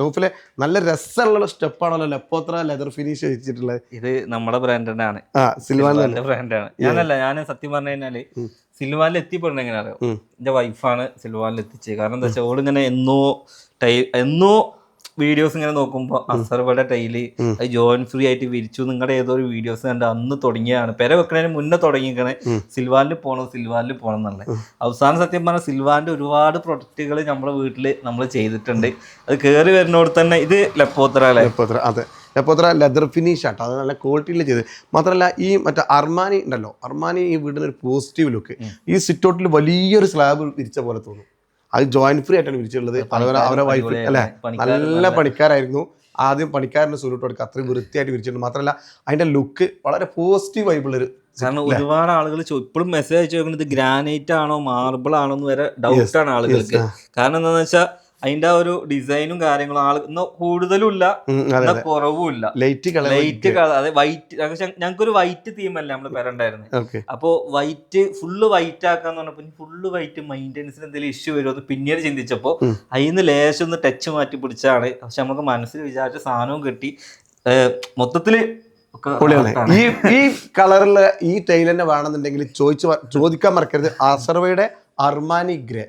റൂഫിലെ നല്ല രസമുള്ള സ്റ്റെപ്പാണല്ലോ ലെപ്പോത്ര leather finish വെച്ചിട്ടുള്ളത്. ഇത് നമ്മുടെ ബ്രാൻഡ് തന്നെയാണ്. സിൽവാന്റെ ബ്രാൻഡാണ് ഞാനല്ല ഞാൻ സത്യം പറഞ്ഞു കഴിഞ്ഞാൽ സിൽവാനിൽ എത്തിപ്പെടണെങ്ങനെയാണ് അറിയാം. എന്റെ വൈഫാണ് സിൽവാനിൽ എത്തിച്ചത്. കാരണം എന്താ വെച്ചാൽ ഓളിങ്ങനെ എന്നോ ടൈ എന്നോ വീഡിയോസ് ഇങ്ങനെ നോക്കുമ്പോൾ അസർവയുടെ ടൈൽ അത് ജോയിൻ ഫ്രീ ആയിട്ട് വിരിച്ചു. നിങ്ങളുടെ ഏതോ ഒരു വീഡിയോസ് കണ്ട് അന്ന് തുടങ്ങിയാണ് പെര വെക്കണതിന് മുന്നേ തുടങ്ങിക്കണേ സിൽവാനിൽ പോകണം സിൽവാനിൽ പോകണം എന്നുള്ളത് അവസാനം സത്യം പറഞ്ഞാൽ സിൽവാന്റെ ഒരുപാട് പ്രൊഡക്റ്റുകൾ നമ്മുടെ വീട്ടിൽ നമ്മൾ ചെയ്തിട്ടുണ്ട്. അത് കയറി വരുന്നോട് തന്നെ ഇത് ലെപ്പോത്ര ലെപ്പോത്ര അതെ. ലെപ്പോത്ര ലെതർ ഫിനിഷ് ആട്ടോ. അത് നല്ല ക്വാളിറ്റിയിൽ ചെയ്ത്. മാത്രമല്ല ഈ മറ്റേ അർമാനി ഉണ്ടല്ലോ. അർമാനി ഈ വീടിന് ഒരു പോസിറ്റീവ് ലുക്ക് ഈ സിറ്റ് ഔട്ടിൽ വലിയൊരു സ്ലാബ് വിരിച്ച പോലെ തോന്നും. അത് ജോയിൻ ഫ്രീ ആയിട്ടാണ് വിരിച്ചിട്ടുള്ളത് അതുപോലെ അവരെ വൈഫ് അല്ലെ? നല്ല പണിക്കാരായിരുന്നു. ആദ്യം പണിക്കാരന് സൂര്യോട്ട് കൊടുക്കുക. അത്രയും വൃത്തിയായിട്ട് വിരിച്ചിട്ടുണ്ട് മാത്രമല്ല അതിന്റെ ലുക്ക് വളരെ പോസിറ്റീവ് വൈബിൾ ഒരു കാരണം ഒരുപാട് ആളുകൾ ഇപ്പോഴും മെസ്സേജ് അയച്ചു നോക്കുന്നത് ഗ്രാനൈറ്റ് ആണോ മാർബിൾ ആണോ എന്ന് വരെ ഡൗട്ട് ആണ് ആളുകൾക്ക്. കാരണം എന്താണെന്ന് വെച്ചാൽ അതിന്റെ ആ ഒരു ഡിസൈനും കാര്യങ്ങളും ആൾ ഇന്ന് കൂടുതലും ഇല്ല കുറവും ഇല്ല ലൈറ്റ് ലൈറ്റ് കളർ അതെ വൈറ്റ് ഞങ്ങൾക്കൊരു വൈറ്റ് തീം അല്ല നമ്മൾ പെരണ്ടായിരുന്നു ഓക്കെ. അപ്പോ വൈറ്റ് ഫുള്ള് വൈറ്റ് ആക്കാന്ന് പറഞ്ഞപ്പോ ഫുള്ള് വൈറ്റ് മെയിന്റെനൻസിന് എന്തെങ്കിലും ഇഷ്യൂ വരുമോ എന്ന് പിന്നീട് ചിന്തിച്ചപ്പോ അതിന്ന് ലേശം ഒന്ന് ടച്ച് മാറ്റി പിടിച്ചാണ്. പക്ഷെ നമുക്ക് മനസ്സിൽ വിചാരിച്ച സാധനവും കിട്ടി. മൊത്തത്തിൽ. ഈ ഈ കളറിലെ ഈ ടൈൽ തന്നെ വേണമെന്നുണ്ടെങ്കിൽ ചോദിച്ചു ചോദിക്കാൻ മറക്കരുത്. അസർവയുടെ അർമാനി ഗ്രേ.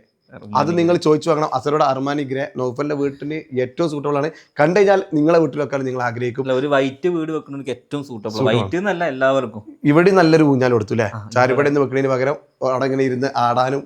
അത് നിങ്ങൾ ചോദിച്ചു വാങ്ങണം അസറോട് അർമാനി ഗ്രേ നോഫലിന്റെ വീട്ടിന് ഏറ്റവും സൂട്ടബിൾ ആണ്. കണ്ടു കഴിഞ്ഞാൽ നിങ്ങളെ വീട്ടിൽ വെക്കാൻ നിങ്ങൾ ആഗ്രഹിക്കും. ഒരു വൈറ്റ് വീട് വെക്കണമെങ്കിൽ ഏറ്റവും സൂട്ടബിൾ വൈറ്റ് എന്നല്ല എല്ലാവർക്കും. ഇവിടെ നല്ലൊരു ഊഞ്ഞാൽ കൊടുത്തു അല്ലേ ചാരിപ്പടി എന്ന് വെക്കുന്നതിന് പകരം അവിടെ ഇങ്ങനെ ഇരുന്ന് ആടാനും